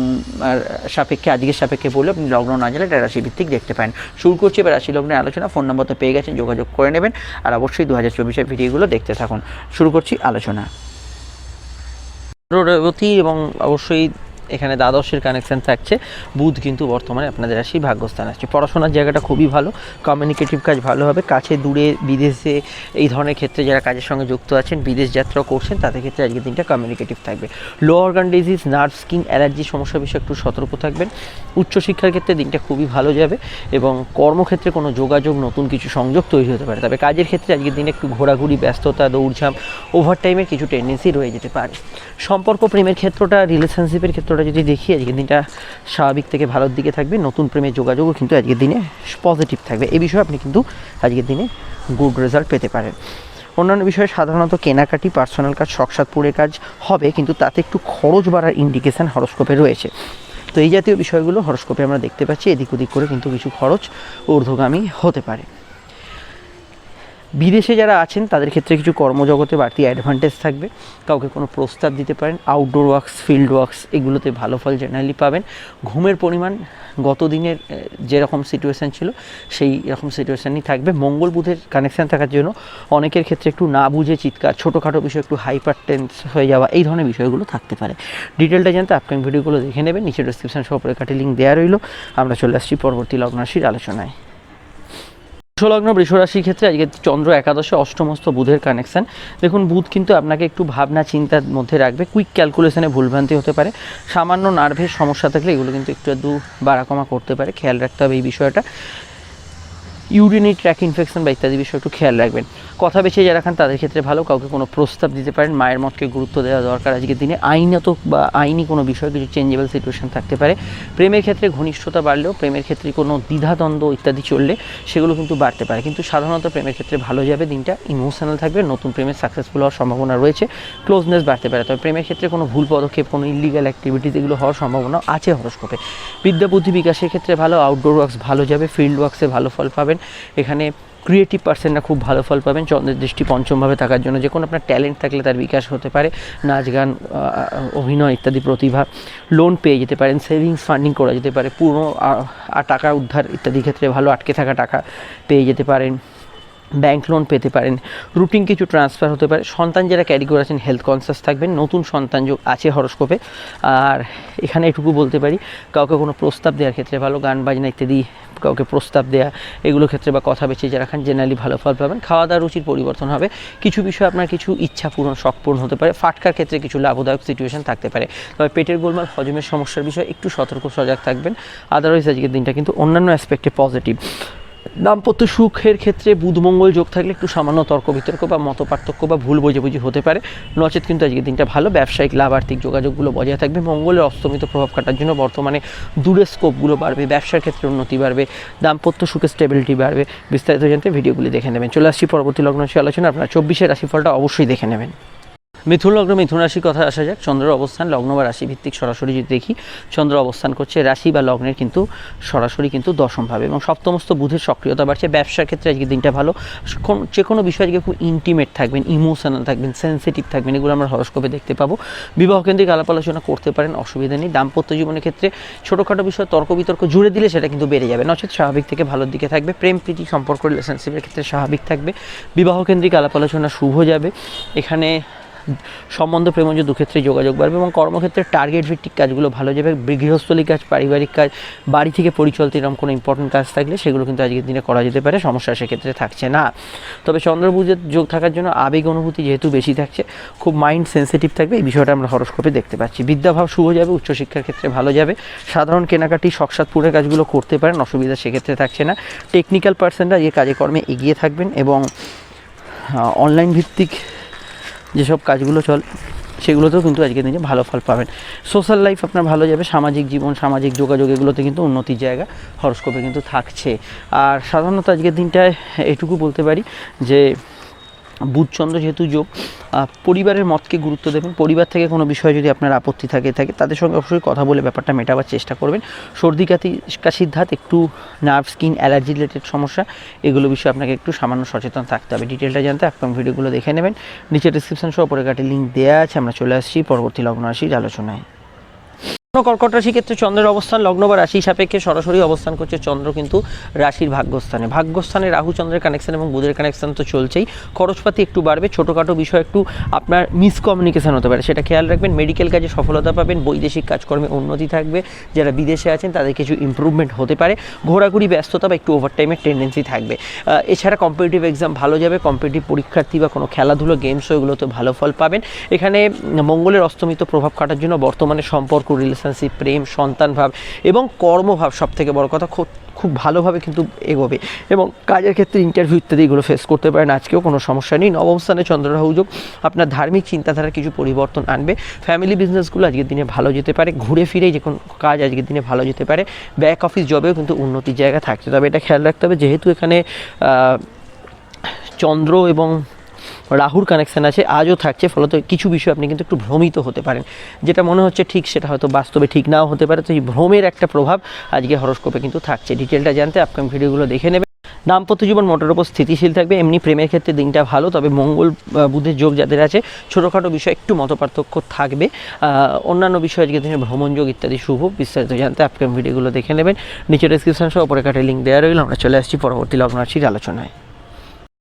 সাপেক্ষে আজকের সাপেক্ষে বললে আপনি লগ্ন না জানলে এটা রাশিভিত্তিক দেখতে পারেন। শুরু করছি এবার রাশি লগ্নের আলোচনা। ফোন নম্বর তো পেয়ে গেছেন, যোগাযোগ করে নেবেন। আর অবশ্যই দু হাজার চব্বিশের ভিডিওগুলো দেখতে থাকুন। শুরু করছি আলোচনা। রতি এবং অবশ্যই এখানে দ্বাদশের কানেকশন থাকছে। বুধ কিন্তু বর্তমানে আপনাদের রাশি ভাগ্যস্থান আসছে পড়াশোনার জায়গাটা খুবই ভালো কমিউনিকেটিভ কাজ ভালো হবে। কাছে, দূরে, বিদেশে এই ধরনের ক্ষেত্রে যারা কাজের সঙ্গে যুক্ত আছেন, বিদেশ যাত্রা করছেন, তাদের ক্ষেত্রে আজকের দিনটা কমিউনিকেটিভ থাকবে। Low organ disease nerve skin allergy সমস্যা বিষয়ে একটু সতর্ক থাকবেন। উচ্চশিক্ষার ক্ষেত্রে দিনটা খুবই ভালো যাবে এবং কর্মক্ষেত্রে কোনো যোগাযোগ, নতুন কিছু সংযোগ তৈরি হতে পারে। তবে কাজের ক্ষেত্রে আজকের দিনে একটু ঘোরাঘুরি, ব্যস্ততা, দৌড়ঝাঁপ ওভারটাইমের কিছু টেন্ডেন্সি রয়ে যেতে পারে। সম্পর্ক প্রেমের ক্ষেত্রটা রিলেশনশিপের ক্ষেত্রটা যদি দেখি, আজকের দিনটা স্বাভাবিক থেকে ভালোর দিকে থাকবে, নতুন প্রেমের যোগাযোগও কিন্তু আজকের দিনে পজিটিভ থাকবে। এই বিষয়ে আপনি কিন্তু আজকের দিনে গুড রেজাল্ট পেতে পারেন। অন্যান্য বিষয়ে সাধারণত কেনাকাটি পার্সোনাল কাজ, শখসাদপুরের কাজ হবে, কিন্তু তাতে একটু খরচ বাড়ার ইন্ডিকেশন হরস্কোপে রয়েছে। তো এই জাতীয় বিষয়গুলো হরস্কোপে আমরা দেখতে পাচ্ছি, এদিক ওদিক করে কিন্তু কিছু খরচ ঊর্ধ্বগামী হতে পারে। বিদেশে যারা আছেন, তাদের ক্ষেত্রে কিছু কর্মজগতে বাড়তি অ্যাডভান্টেজ থাকবে। কাউকে কোনো প্রস্তাব দিতে পারেন। আউটডোর ওয়ার্কস ফিল্ড ওয়ার্কস এগুলোতে ভালো ফল জেনারেলি পাবেন। ঘুমের পরিমাণ গত দিনের যেরকম সিচুয়েশান ছিল, সেই রকম সিচুয়েশানই থাকবে। মঙ্গল বুধের কানেকশান থাকার জন্য অনেকের ক্ষেত্রে একটু না বুঝে চিৎকার, ছোটোখাটো বিষয়, একটু হাইপার টেন্স হয়ে যাওয়া, এই ধরনের বিষয়গুলো থাকতে পারে। ডিটেলটা জানতে আপকামিং ভিডিওগুলো দেখে নেবেন। নিচে ডিসক্রিপশন সহ কাটে লিঙ্ক দেওয়া রইল। আমরা চলে আসছি পরবর্তী লগ্নরাশির আলোচনায়। বৃষলগ্ন বৃষরাশির ক্ষেত্রে আজকে চন্দ্র একাদশে অষ্টমস্ত বুধের কানেকশান দেখুন, বুধ কিন্তু আপনাকে একটু ভাবনা, চিন্তার মধ্যে রাখবে। কুইক ক্যালকুলেশনে ভুলভ্রান্তি হতে পারে। সামান্য নার্ভের সমস্যা থাকলে এগুলো কিন্তু একটু দু বাড়া কমা করতে পারে। খেয়াল রাখতে হবে এই বিষয়টা। ইউরিনি, ট্র্যাক ইনফেকশন বা ইত্যাদি বিষয় একটু খেয়াল রাখবেন। কথা বেছে যারা খান, তাদের ক্ষেত্রে ভালো। কাউকে কোনো প্রস্তাব দিতে পারেন, মায়ের মতকে গুরুত্ব দেওয়া দরকার। আজকের দিনে আইনত বা আইনি কোনো বিষয় কিছু চেঞ্জেবল সিচুয়েশন থাকতে পারে। প্রেমের ক্ষেত্রে ঘনিষ্ঠতা বাড়লেও, প্রেমের ক্ষেত্রে কোনো দ্বিধাদ্বন্দ্ব ইত্যাদি চললে সেগুলো কিন্তু বাড়তে পারে। কিন্তু সাধারণত প্রেমের ক্ষেত্রে ভালো যাবে দিনটা ইমোশনাল থাকবে, নতুন প্রেমের সাকসেসফুল হওয়ার সম্ভাবনা রয়েছে ক্লোজনেস বাড়তে পারে। তবে প্রেমের ক্ষেত্রে কোনো ভুল পদক্ষেপ, কোনো ইলিগাল অ্যাক্টিভিটিস এগুলো হওয়ার সম্ভাবনা আছে হরস্কোপে। বিদ্যা, বুদ্ধি বিকাশের ক্ষেত্রে ভালো আউটডোর ওয়ার্কস ভালো যাবে ফিল্ড ওয়ার্কসে ভালো ফল পাবেন। এখানে ক্রিয়েটিভ পার্সনরা খুব ভালো ফল পাবেন। চন্দ্রের দৃষ্টি পঞ্চমভাবে থাকার জন্য যে কোনো আপনার ট্যালেন্ট থাকলে তার বিকাশ হতে পারে। নাচ, গান অভিনয় ইত্যাদি প্রতিভা লোন পেয়ে যেতে পারেন। সেভিংস ফান্ডিং করা যেতে পারে। আর টাকা উদ্ধার ইত্যাদি ক্ষেত্রে ভালো আটকে থাকা টাকা পেয়ে যেতে পারেন। ব্যাংক লোন পেতে পারেন। রুটিন কিছু ট্রান্সফার হতে পারে। সন্তান যারা ক্যারি করে আছেন হেলথ কনসিয়াস থাকবেন। নতুন সন্তান যোগ আছে হরস্কোপে আর এখানে এটুকু বলতে পারি, কাউকে কোনো প্রস্তাব দেওয়ার ক্ষেত্রে ভালো, গান, বাজনা ইত্যাদি কাউকে প্রস্তাব দেওয়া এগুলোর ক্ষেত্রে বা কথা বেছে যারা খান জেনারেলি ভালো ফল পাবেন। খাওয়া দাওয়ার রুচির পরিবর্তন হবে। কিছু বিষয় আপনার কিছু ইচ্ছা পূরণ শখ পূরণ হতে পারে। ফাটকার ক্ষেত্রে কিছু লাভদায়ক সিচুয়েশন থাকতে পারে। তবে পেটের গোলমাল, হজমের সমস্যার বিষয়ে একটু সতর্ক, সজাগ থাকবেন। আদারওয়াইজ আজকের দিনটা কিন্তু অন্যান্য অ্যাসপেক্টে পজিটিভ দাম্পত্য সুখের ক্ষেত্রে বুধ মঙ্গল যোগ থাকলে একটু সামান্য তর্ক বিতর্ক বা মত পার্থক্য বা ভুল বোঝাবুঝি হতে পারে। নচেত কিন্তু আজকের দিনটা ভালো। ব্যবসায়িক লাভ আর্থিক যোগাযোগগুলো বজায় থাকবে। মঙ্গলের অস্তমিত প্রভাব কাটার জন্য বর্তমানে দূরের স্কোপগুলো বাড়বে, ব্যবসার ক্ষেত্রে উন্নতি বাড়বে, দাম্পত্য সুখের স্টেবিলিটি বাড়বে। বিস্তারিত জানতে ভিডিওগুলি দেখে নেবেন। চলে আসছি পরবর্তী লগ্ন আলোচনা। আপনারা চব্বিশের রাশিফলটা অবশ্যই দেখে নেবেন। মিথুন লগ্ন, মিথুন রাশির কথা আসা যাক। চন্দ্রের অবস্থান লগ্ন বা রাশি ভিত্তিক সরাসরি যদি দেখি, চন্দ্র অবস্থান করছে রাশি বা লগ্নের কিন্তু সরাসরি কিন্তু দশমভাবে এবং সপ্তমস্ত বুধের সক্রিয়তা বাড়ছে। ব্যবসার ক্ষেত্রে আজকে দিনটা ভালো। কোন- যে কোনো বিষয়ে আজকে খুব ইন্টিমেট থাকবেন ইমোশনাল থাকবেন সেন্সিটিভ থাকবেন, এগুলো আমরা হরস্কোপে দেখতে পাবো। বিবাহ কেন্দ্রিক আলাপ আলোচনা করতে পারেন, অসুবিধা নেই। দাম্পত্য জীবনের ক্ষেত্রে ছোটোখাটো বিষয়ে, তর্ক বিতর্ক জুড়ে দিলে সেটা কিন্তু বেড়ে যাবে। নচেত স্বাভাবিক থেকে ভালোর দিকে থাকবে। প্রেম, প্রীতি, সম্পর্ক রিলেশনশিপের ক্ষেত্রে স্বাভাবিক থাকবে। বিবাহ কেন্দ্রিক আলাপ আলোচনা শুভ যাবে। এখানে সম্বন্ধ প্রেমজ দুক্ষেত্রে যোগাযোগ বাড়বে এবং কর্মক্ষেত্রে টার্গেট ভিত্তিক কাজগুলো ভালো যাবে। গৃহস্থলী কাজ, পারিবারিক কাজ, বাড়ি থেকে পরিচালিত এরকম কোনো ইম্পর্টেন্ট কাজ থাকলে সেগুলো কিন্তু আজকের দিনে করা যেতে পারে, সমস্যা সেক্ষেত্রে থাকছে না। তবে চন্দ্রবুজের যোগ থাকার জন্য আবেগ অনুভূতি যেহেতু বেশি থাকছে, খুব মাইন্ড সেন্সিটিভ থাকবে, এই বিষয়টা আমরা হরস্কোপে দেখতে পাচ্ছি। বিদ্যাভাব শুভ যাবে, উচ্চশিক্ষার ক্ষেত্রে ভালো যাবে, সাধারণ কেনাকাটি শখসাদপুরের কাজগুলো করতে পারেন, অসুবিধা সেক্ষেত্রে থাকছে না। টেকনিক্যাল পার্সনরা যে কাজে কর্মে এগিয়ে থাকবেন এবং অনলাইন ভিত্তিক যেসব কাজগুলো চলে, সেগুলোতেও কিন্তু আজকের দিনে ভালো ফল পাবেন। সোশ্যাল লাইফ আপনার ভালো যাবে, সামাজিক জীবন, সামাজিক যোগাযোগ, এগুলোতে কিন্তু উন্নতির জায়গা হরস্কোপে কিন্তু থাকছে। আর সাধারণত আজকের দিনটায় এটুকু বলতে পারি যে বুধচন্দ্র যেহেতু যোগ পরিবারের মতকে গুরুত্ব দেবেন। পরিবার থেকে কোনো বিষয়ে যদি আপনার আপত্তি থাকে থাকে, তাদের সঙ্গে অবশ্যই কথা বলে ব্যাপারটা মেটাবার চেষ্টা করবেন। সর্দি, কাশি, কাশির ধাত, একটু নার্ভ স্কিন অ্যালার্জি রিলেটেড সমস্যা, এগুলো বিষয়ে আপনাকে একটু সামান্য সচেতন থাকতে হবে। ডিটেলটা জানতে আপকাম ভিডিওগুলো দেখে নেবেন। নিচে ডিসক্রিপশন সহ পরে কাটে লিঙ্ক দেওয়া আছে। আমরা চলে আসছি। পরবর্তী লগ্ন আসি আলোচনায়। কর্কট রাশি ক্ষেত্রে চন্দ্রের অবস্থান লগ্ন বা রাশি সাপেক্ষে সরাসরি অবস্থান করছে চন্দ্র কিন্তু রাশির ভাগ্যস্থানে। ভাগ্যস্থানে রাহু, চন্দ্রের কানেকশন এবং বুধের কানেকশন তো চলছেই। খরচপাতি একটু বাড়বে। ছোটোখাটো বিষয় একটু আপনার মিসকমিউনিকেশন হতে পারে, সেটা খেয়াল রাখবেন। মেডিকেল কাজে সফলতা পাবেন, বৈদেশিক কাজকর্মে উন্নতি থাকবে। যারা বিদেশে আছেন, তাদের কিছু ইমপ্রুভমেন্ট হতে পারে। ঘোরাঘুরি, ব্যস্ততা বা একটু ওভারটাইমের টেন্ডেন্সি থাকবে। এছাড়া কম্পিটিটিভ এক্সাম ভালো যাবে। কম্পিটিটিভ পরীক্ষার্থী বা কোনো খেলাধুলো গেমস এগুলোতে ভালো ফল পাবেন। এখানে মঙ্গলের অস্তমিত প্রভাব কাটার জন্য বর্তমানে সম্পর্ক রিলেশনশিপ প্রেম সন্তান ভাব এবং কর্মভাব সব থেকে বড় কথা, খুব খুব ভালোভাবে কিন্তু এগোবে। এবং কাজের ক্ষেত্রে ইন্টারভিউ ইত্যাদি এগুলো ফেস করতে পারেন। আজকেও কোনো সমস্যা নেই। নবম স্থানে চন্দ্ররাহু যোগ। আপনার ধার্মিক চিন্তাধারার কিছু পরিবর্তন আনবে। ফ্যামিলি বিজনেসগুলো আজকের দিনে ভালো যেতে পারে। ঘুরে ফিরে যে কোনো কাজ আজকের দিনে ভালো যেতে পারে। ব্যাক অফিস জবেও কিন্তু উন্নতির জায়গা থাকছে। তবে এটা খেয়াল রাখতে হবে, যেহেতু এখানে চন্দ্র এবং রাহুর কানেকশন আছে আজও থাকছে ফলত কিছু বিষয় আপনি কিন্তু একটু ভ্রমিত হতে পারেন। যেটা মনে হচ্ছে ঠিক সেটা হয়তো বাস্তবে ঠিক নাও হতে পারে তো এই ভ্রমের একটা প্রভাব আজকে হরস্কোপে কিন্তু থাকছে। ডিটেলটা জানতে আপকাম ভিডিওগুলো দেখে নেবেন। দাম্পত্য জীবন মোটের উপর স্থিতিশীল থাকবে এমনি প্রেমের ক্ষেত্রে দিনটা ভালো তবে মঙ্গল বুধের যোগ যাদের আছে ছোটোখাটো বিষয় একটু মতপার্থক্য থাকবে। আহ, অন্যান্য বিষয় আজকে দিনে ভ্রমণ যোগ ইত্যাদি শুভ বিস্তারিত জানতে আপকাম ভিডিওগুলো দেখে নেবেন। নিচে ডিসক্রিপশন সহ পরে কাটে লিঙ্ক দেওয়া রইল আমরা চলে আসছি পরবর্তী লগ্ন আলোচনায়।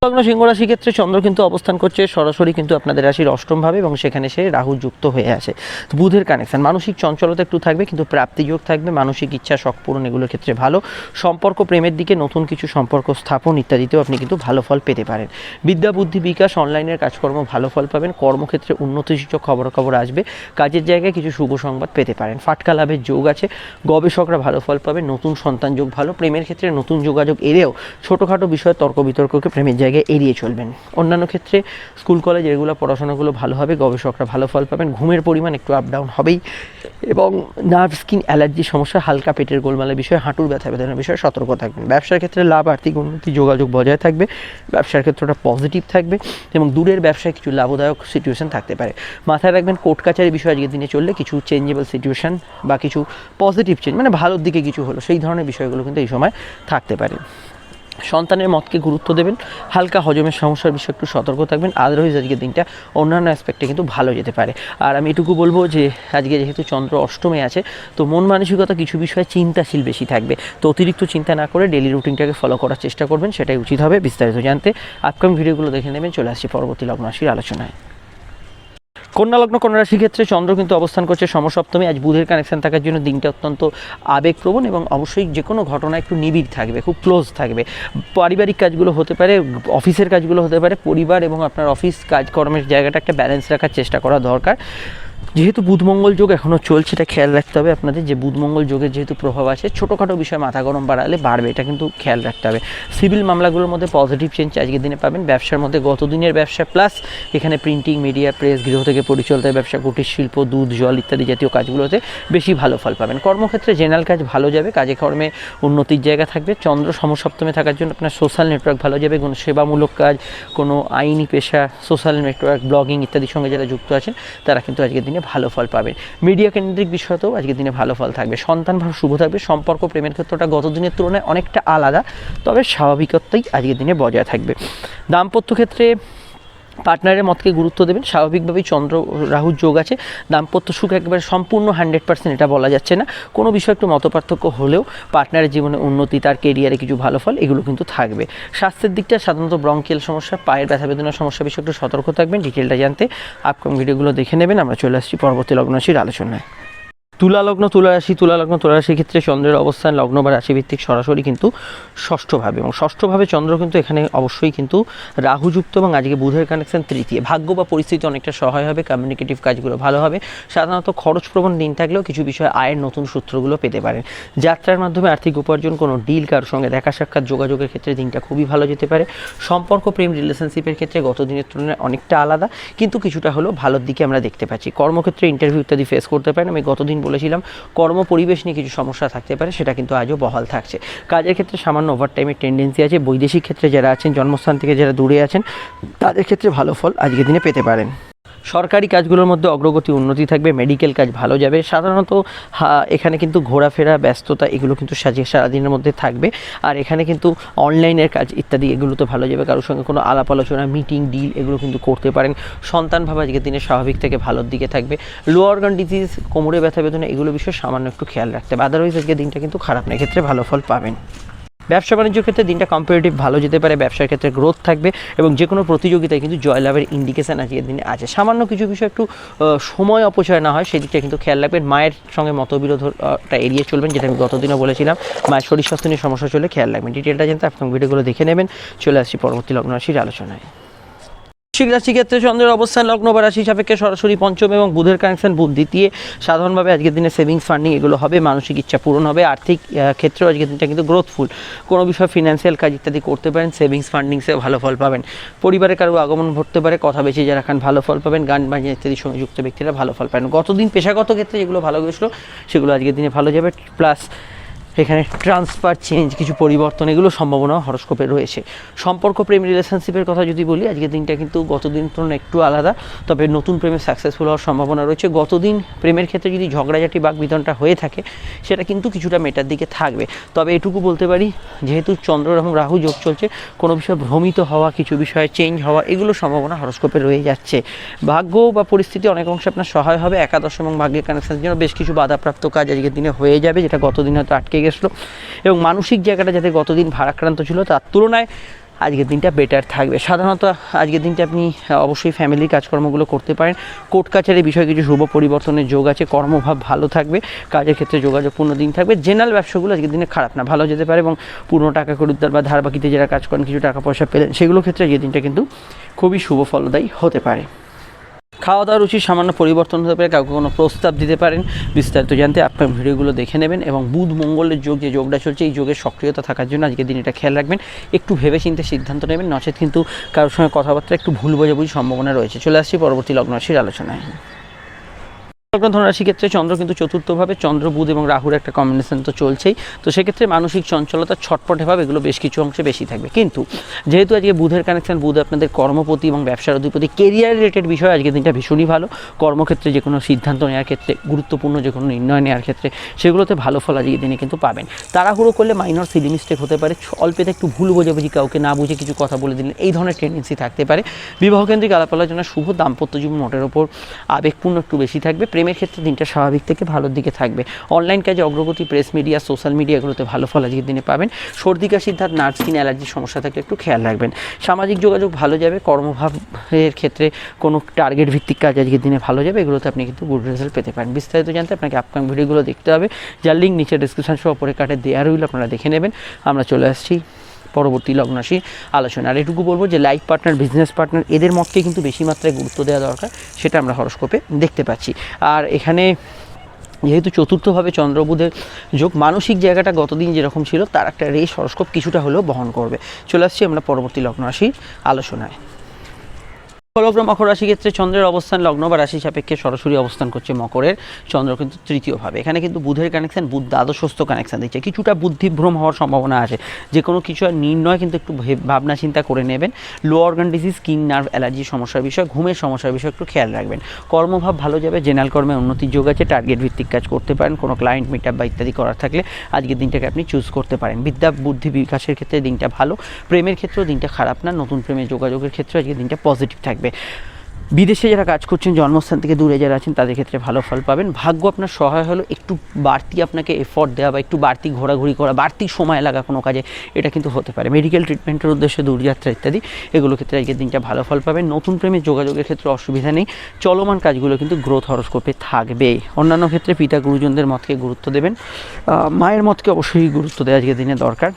লগ্ন সিংহ রাশি ক্ষেত্রে চন্দ্র কিন্তু অবস্থান করছে, সরাসরি কিন্তু আপনাদের রাশির অষ্টম ভাবে এবং সেখানে সে রাহু যুক্ত হয়ে আছে। বুধের কানেকশন মানসিক চঞ্চলতা একটু থাকবে কিন্তু প্রাপ্তিযোগ থাকবে, মানসিক ইচ্ছা শখ পূরণ এগুলোর ক্ষেত্রে ভালো, সম্পর্ক প্রেমের দিকে নতুন কিছু সম্পর্ক স্থাপন ইত্যাদিতেও আপনি কিন্তু ভালো ফল পেতে পারেন। বিদ্যা, বুদ্ধি, বিকাশ অনলাইনের কাজকর্ম ভালো ফল পাবেন, কর্মক্ষেত্রে উন্নতিসূচক খবরাখবর আসবে, কাজের জায়গায় কিছু শুভ সংবাদ পেতে পারেন। ফাটকা লাভের যোগ আছে, গবেষকরা ভালো ফল পাবেন নতুন সন্তান যোগ ভালো, প্রেমের ক্ষেত্রে নতুন যোগাযোগ এড়েও ছোটোখাটো বিষয়ে তর্ক বিতর্ককে প্রেমের জায়গায় এড়িয়ে চলবেন। অন্যান্য ক্ষেত্রে স্কুল, কলেজ রেগুলার পড়াশোনাগুলো ভালো হবে, গবেষকরা ভালো ফল পাবেন। ঘুমের পরিমাণ একটু আপ ডাউন হবেই। এবং নার্ভ স্কিন অ্যালার্জি সমস্যা, হালকা পেটের গোলমালের বিষয়ে, হাঁটুর ব্যথা বেদনার বিষয়ে সতর্ক থাকবেন। ব্যবসার ক্ষেত্রে লাভ, আর্থিক উন্নতি, যোগাযোগ বজায় থাকবে। ব্যবসার ক্ষেত্রটা পজিটিভ থাকবে এবং দূরের ব্যবসায় কিছু লাভদায়ক সিচুয়েশন থাকতে পারে। মাথায় রাখবেন কোর্ট কাছারি বিষয় আজকের দিনে চললে কিছু চেঞ্জেবল সিচুয়েশন বা কিছু পজিটিভ চেঞ্জ মানে ভালোর দিকে কিছু হলো, সেই ধরনের বিষয়গুলো কিন্তু এই সময় থাকতে পারে। সন্তানের মতকে গুরুত্ব দেবেন, হালকা হজমের সমস্যার বিষয়ে একটু সতর্ক থাকবেন। আদারওয়াইজ আজকের দিনটা অন্যান্য অ্যাসপেক্টে কিন্তু ভালো যেতে পারে। আর আমি এটুকু বলব যে, আজকে যেহেতু চন্দ্র অষ্টমে আছে, তো মন মানসিকতা কিছু বিষয়ে চিন্তাশীল বেশি থাকবে। তো অতিরিক্ত চিন্তা না করে ডেলি রুটিনটাকে ফলো করার চেষ্টা করবেন, সেটাই উচিত হবে বিস্তারিত জানতে। আপকামিং ভিডিওগুলো দেখে নেবেন, চলে আসছি পরবর্তী লগ্ন আলোচনায়। কন্যা লগ্ন কন্যা রাশির ক্ষেত্রে চন্দ্র কিন্তু অবস্থান করছে সমসপ্তমী। আজ বুধের কানেকশন থাকার জন্য দিনটা অত্যন্ত আবেগপ্রবণ এবং অবশ্যই যে কোনো ঘটনা একটু নিবিড় থাকবে, খুব ক্লোজ থাকবে। পারিবারিক কাজগুলো হতে পারে অফিসের কাজগুলো হতে পারে, পরিবার এবং আপনার অফিস কাজকর্মের জায়গাটা একটা ব্যালেন্স রাখার চেষ্টা করা দরকার। যেহেতু বুধমঙ্গল যোগ এখনও চলছে, এটা খেয়াল রাখতে হবে আপনাদের যে বুধমঙ্গল যোগের যেহেতু প্রভাব আছে, ছোটোখাটো বিষয়ে মাথা গরম বাড়ালে বাড়বে, এটা কিন্তু খেয়াল রাখতে হবে। সিভিল মামলাগুলোর মধ্যে পজিটিভ চেঞ্জ আজকের দিনে পাবেন, ব্যবসার মধ্যে গত দিনের ব্যবসা প্লাস এখানে প্রিন্টিং মিডিয়া প্রেস গৃহ থেকে পরিচালিত ব্যবসা, কুটির শিল্প, দুধ, জল ইত্যাদি জাতীয় কাজগুলোতে বেশি ভালো ফল পাবেন। কর্মক্ষেত্রে জেনারেল কাজ ভালো যাবে, কাজে কর্মে উন্নতির জায়গা থাকবে, চন্দ্র সমসপ্তমে থাকার জন্য আপনার সোশ্যাল নেটওয়ার্ক ভালো যাবে, কোনো সেবামূলক কাজ, কোনো আইনি পেশা সোশ্যাল নেটওয়ার্ক ব্লগিং ইত্যাদির সঙ্গে যারা যুক্ত আছেন, তারা কিন্তু আজকের দিনে ভালো ফল পাবেন। মিডিয়া কেন্দ্রিক বিষয়তেও আজকের দিনে ভালো ফল থাকবে। সন্তান ভাব শুভ থাকবে। সম্পর্ক, প্রেমের ক্ষেত্রটা গত দিনের তুলনায় অনেকটা আলাদা। তবে স্বাভাবিকত্বই আজকের দিনে বজায় থাকবে। দাম্পত্য ক্ষেত্রে পার্টনারের মতকে গুরুত্ব দেবেন। স্বাভাবিকভাবেই চন্দ্র, রাহুর যোগ আছে। দাম্পত্য সুখ একেবারে সম্পূর্ণ হান্ড্রেড পার্সেন্ট এটা বলা যাচ্ছে না। কোনো বিষয়ে একটু মতপার্থক্য হলেও পার্টনারের জীবনে উন্নতি, তার কেরিয়ারে কিছু ভালো ফল, এগুলো কিন্তু থাকবে। স্বাস্থ্যের দিকটা সাধারণত ব্রঙ্কিয়াল সমস্যা, পায়ের ব্যথা বেদনার সমস্যা বিষয়ে একটু সতর্ক থাকবেন। ডিটেলটা জানতে আপকাম ভিডিওগুলো দেখে নেবেন। আমরা চলে আসছি পরবর্তী লগ্নশীর আলোচনায়। তুলা লগ্ন, তুলা রাশি, তুলা লগ্ন, তুলা রাশির ক্ষেত্রে চন্দ্রের অবস্থান, লগ্ন বা রাশিভিত্তিক সরাসরি কিন্তু ষষ্ঠভাবে এবং ষষ্ঠভাবে চন্দ্র কিন্তু এখানে অবশ্যই কিন্তু রাহুযুক্ত এবং আজকে বুধের কানেকশন তৃতীয়। ভাগ্য বা পরিস্থিতি অনেকটা সহায় হবে কমিউনিকেটিভ কাজগুলো ভালো হবে। সাধারণত খরচপ্রবণ দিন থাকলেও কিছু বিষয়ে আয়ের নতুন সূত্রগুলো পেতে পারেন। যাত্রার মাধ্যমে আর্থিক উপার্জন, কোনো ডিল কারোর সঙ্গে দেখা সাক্ষাৎ, যোগাযোগের ক্ষেত্রে দিনটা খুবই ভালো যেতে পারে। সম্পর্ক, প্রেম রিলেশনশিপের ক্ষেত্রে গত দিনের তুলনায় অনেকটা আলাদা, কিন্তু কিছুটা হলেও ভালোর দিকে আমরা দেখতে পাচ্ছি। কর্মক্ষেত্রে ইন্টারভিউ ইত্যাদি ফেস করতে পারেন। আমি গতদিন বলেছিলাম, কর্ম পরিবেশ নিয়ে কিছু সমস্যা থাকতে পারে, সেটা কিন্তু আজও বহাল থাকছে। কাজের ক্ষেত্রে সামান্য ওভারটাইমের টেন্ডেন্সি আছে, বৈদেশিক ক্ষেত্রে যারা আছেন, জন্মস্থান থেকে যারা দূরে আছেন, তাদের ক্ষেত্রে ভালো ফল আজকের দিনে পেতে পারেন। সরকারি কাজগুলোর মধ্যে অগ্রগতি উন্নতি থাকবে মেডিকেল কাজ ভালো যাবে। সাধারণত এখানে কিন্তু ঘোরাফেরা, ব্যস্ততা এগুলো কিন্তু সাজিয়ে সারাদিনের মধ্যে থাকবে। আর এখানে কিন্তু অনলাইনের কাজ ইত্যাদি এগুলো তো ভালো যাবে। কারোর সঙ্গে কোনো আলাপ আলোচনা মিটিং ডিল এগুলো কিন্তু করতে পারেন। সন্তান ভাব আজকের দিনে স্বাভাবিক থেকে ভালোর দিকে থাকবে। লো অর্গান ডিজিজ কোমরে ব্যথা, বেদনা এগুলো বিষয়ে সামান্য একটু খেয়াল রাখতে হবে। আদারওয়াইজ আজকের দিনটা কিন্তু খারাপ না, এক্ষেত্রে ভালো ফল পাবেন। ব্যবসা বাণিজ্যের ক্ষেত্রে দিনটা কম্পারেটিভ ভালো যেতে পারে, ব্যবসার ক্ষেত্রে গ্রোথ থাকবে এবং যে কোনো প্রতিযোগিতায় কিন্তু জয়লাভের ইন্ডিকেশান আজকের দিনে আছে। সামান্য কিছু বিষয় একটু সময় অপচয় না হয় সেদিকটা কিন্তু খেয়াল রাখবেন। মায়ের সঙ্গে মতবিরোধটা এড়িয়ে চলবেন, যেটা আমি গতদিনও বলেছিলাম। মায়ের শরীর স্বাস্থ্য নিয়ে সমস্যা চলে, খেয়াল রাখবেন। ডিটেলটা জানতে আপনার ভিডিওগুলো দেখে নেবেন। চলে আসছি পরবর্তী লগ্ন রাশির আলোচনায়। বৃশ্চিক রাশি ক্ষেত্রে চন্দ্রের অবস্থান লগ্ন বা রাশি সাপেক্ষে সরাসরি পঞ্চম এবং বুধের কানেকশন বুধ দ্বিতীয় সাধারণভাবে আজকের দিনে সেভিংস ফান্ডিং এগুলো হবে, মানসিক ইচ্ছা পূরণ হবে, আর্থিক ক্ষেত্রেও আজকের দিনটা কিন্তু গ্রোথফুল কোনো বিষয় ফিনান্সিয়াল কাজ ইত্যাদি করতে পারেন সেভিংস ফান্ডিংসে ভালো ফল পাবেন। পরিবারে কারও আগমন ঘটতে পারে, কথা বেশি যারা খান ভালো ফল পাবেন, গান বাজনা ইত্যাদি সঙ্গে যুক্ত ব্যক্তিরা ভালো ফল পাবেন। গতদিন পেশাগত ক্ষেত্রে যেগুলো ভালো গেছিল, সেগুলো আজকের দিনে ভালো যাবে প্লাস এখানে ট্রান্সফার চেঞ্জ কিছু পরিবর্তন, এগুলো সম্ভাবনা হরস্কোপে রয়েছে। সম্পর্ক প্রেম রিলেশনশিপের কথা যদি বলি, আজকের দিনটা কিন্তু গতদিন তুলনায় একটু আলাদা, তবে নতুন প্রেমে সাকসেসফুল হওয়ার সম্ভাবনা রয়েছে। গতদিন প্রেমের ক্ষেত্রে যদি ঝগড়াঝাটি বাগবিতনটা হয়ে থাকে, সেটা কিন্তু কিছুটা মেটার দিকে থাকবে। তবে এটুকু বলতে পারি, যেহেতু চন্দ্র এবং রাহু যোগ চলছে, কোনো বিষয়ে ভ্রমিত হওয়া, কিছু বিষয়ে চেঞ্জ হওয়া, এগুলো সম্ভাবনা হরস্কোপে রয়ে যাচ্ছে। ভাগ্য বা পরিস্থিতি অনেক অংশে আপনার সহায় হবে, একাদশ এবং ভাগ্যের কানেকশনের জন্য বেশ কিছু বাধাপ্রাপ্ত কাজ আজকের দিনে হয়ে যাবে, যেটা গতদিন হয়তো আটকে গেছিল এবং মানসিক জায়গাটা যাতে গতদিন ভারাক্রান্ত ছিল, তার তুলনায় আজকের দিনটা বেটার থাকবে। সাধারণত আজকের দিনটা আপনি অবশ্যই ফ্যামিলির কাজকর্মগুলো করতে পারেন। কোর্ট কাছারি বিষয়ে কিছু শুভ পরিবর্তনের যোগ আছে, কর্মভাব ভালো থাকবে, কাজের ক্ষেত্রে যোগাযোগপূর্ণ দিন থাকবে। জেনারেল ব্যবসাগুলো আজকের দিনে খারাপ না, ভালো যেতে পারে এবং পুরনো টাকা খরিদ্দার বা ধার বাকিতে যারা কাজ করেন, কিছু টাকা পয়সা পেলেন, সেগুলো ক্ষেত্রে আজকের দিনটা কিন্তু খুবই শুভ ফলদায়ী হতে পারে। খাওয়া দাওয়ার রুচির সামান্য পরিবর্তন হতে পারে, কাউকে কোনো প্রস্তাব দিতে পারেন, বিস্তারিত জানতে আপনার ভিডিওগুলো দেখে নেবেন এবং বুধ মঙ্গলের যোগ যে যোগটা চলছে, এই যোগের সক্রিয়তা থাকার জন্য আজকের দিন এটা খেয়াল রাখবেন। একটু ভেবে চিন্তে সিদ্ধান্ত নেবেন, নচেত কিন্তু কারোর সঙ্গে কথাবার্তা একটু ভুল বোঝাবুঝি সম্ভাবনা রয়েছে। চলে আসছি পরবর্তী লগ্ন রাশির আলোচনায়। লগ্ন ধনুরাশি ক্ষেত্রে চন্দ্র কিন্তু চতুর্থভাবে, চন্দ্র, বুধ এবং রাহুর একটা কম্বিনেশন তো চলছেই। তো সেক্ষেত্রে মানসিক চঞ্চলতা ছটপটে ভাব এগুলো বেশ কিছু অংশে বেশি থাকবে। কিন্তু যেহেতু আজকে বুধের কানেকশন বুধ আপনাদের কর্মপতি এবং ব্যবসার অধিপতি কেরিয়ার রিলেটেড বিষয় আজকে দিনটা ভীষণই ভালো। কর্মক্ষেত্রে যে কোনো সিদ্ধান্ত নেওয়ার ক্ষেত্রে, গুরুত্বপূর্ণ যে কোনো নির্ণয় নেওয়ার ক্ষেত্রে, সেগুলোতে ভালো ফল আজকের দিনে কিন্তু পাবেন। তাড়াহুড়ো করলে মাইনর সিলি মিস্টেক হতে পারে অল্পেতে একটু ভুল বোঝাবুঝি কাউকে না বুঝে কিছু কথা বলে দিলেন এই ধরনের টেন্ডেন্সি থাকতে পারে। বিবাহকেন্দ্রিক আলাপ আলোচনা শুভ দাম্পত্য জীবন মোটের ওপর আবেগপূর্ণ একটু বেশি থাকবে। প্রেমের ক্ষেত্রে দিনটা স্বাভাবিক থেকে ভালোর দিকে থাকবে। অনলাইন কাজে অগ্রগতি প্রেস মিডিয়া সোশ্যাল মিডিয়াগুলোতে ভালো ফল আজকের দিনে পাবেন। সর্দি কাশির ধার, নার্ভ স্কিন অ্যালার্জির সমস্যা থাকলে একটু খেয়াল রাখবেন। সামাজিক যোগাযোগ ভালো যাবে, কর্মভাবের ক্ষেত্রে কোনো টার্গেট ভিত্তিক কাজ আজকের দিনে ভালো যাবে, এগুলোতে আপনি কিন্তু গুড রেজাল্ট পেতে পারেন। বিস্তারিত জানতে আপনাকে আপকাম ভিডিওগুলো দেখতে হবে। যার লিঙ্ক নিচে ডিসক্রিপশন সহ পরে কাটে দেওয়া রইল, আপনারা দেখে নেবেন। আমরা চলে আসছি পরবর্তী লগ্ন রাশি আলোচনা আর এটুকু বলব যে লাইফ পার্টনার বিজনেস পার্টনার এদের মতকে কিন্তু বেশি মাত্রায় গুরুত্ব দেওয়া দরকার, সেটা আমরা হরস্কোপে দেখতে পাচ্ছি। আর এখানে যেহেতু চতুর্থভাবে চন্দ্রবুধের যোগ, মানসিক জায়গাটা গতদিন যেরকম ছিল, তার একটা রেস হরস্কোপ কিছুটা হলেও বহন করবে। চলে আসছি আমরা পরবর্তী লগ্ন আসি আলোচনায়। লগ্ন মকর রাশি ক্ষেত্রে চন্দ্রের অবস্থান লগ্ন বা রাশি সাপেক্ষে সরাসরি অবস্থান করছে মকরের। চন্দ্র কিন্তু তৃতীয়ভাবে। এখানে কিন্তু বুধের কানেকশন বুধ দ্বাদশস্থ কানেকশন দিচ্ছে। কিছুটা বুদ্ধিভ্রম হওয়ার সম্ভাবনা আছে। যে কোনো কিছু আর নির্ণয় কিন্তু একটু ভাবনা চিন্তা করে নেবেন। Low organ disease skin nerve allergy সমস্যার বিষয়, ঘুমের সমস্যার বিষয় একটু খেয়াল রাখবেন। কর্মভাব ভালো যাবে জেনারেল কর্মে উন্নতির যোগ আছে টার্গেট ভিত্তিক কাজ করতে পারেন, কোনো ক্লায়েন্ট মিট বা ইত্যাদি করার থাকলে আজকের দিনটাকে আপনি চুজ করতে পারেন। বিদ্যা, বুদ্ধি বিকাশের ক্ষেত্রে দিনটা ভালো, প্রেমের ক্ষেত্রেও দিনটা খারাপ না, নতুন প্রেমের যোগাযোগের ক্ষেত্রে আজকের দিনটা পজিটিভ থাকবে। বিদেশে যারা কাজ করছেন, জন্মস্থান থেকে দূরে যারা আছেন, তাদের ক্ষেত্রে ভালো ফল পাবেন। ভাগ্য আপনার সহায় হলো, একটু বাড়তি আপনাকে এফোর্ট দেওয়া বা একটু বাড়তি ঘোরাঘুরি করা, বাড়তি সময় লাগা কোনো কাজে, এটা কিন্তু হতে পারে। মেডিকেল ট্রিটমেন্টের উদ্দেশ্যে দূরযাত্রা ইত্যাদি, এগুলো ক্ষেত্রে আজকের দিনটা ভালো ফল পাবেন। নতুন প্রেমের যোগাযোগের ক্ষেত্রে অসুবিধা নেই। চলমান কাজগুলো কিন্তু গ্রোথ হরস্কোপে থাকবে। অন্যান্য ক্ষেত্রে পিতা গুরুজনদের মতকে গুরুত্ব দেবেন। মায়ের মতকে অবশ্যই গুরুত্ব দেওয়া আজকের দিনে দরকার।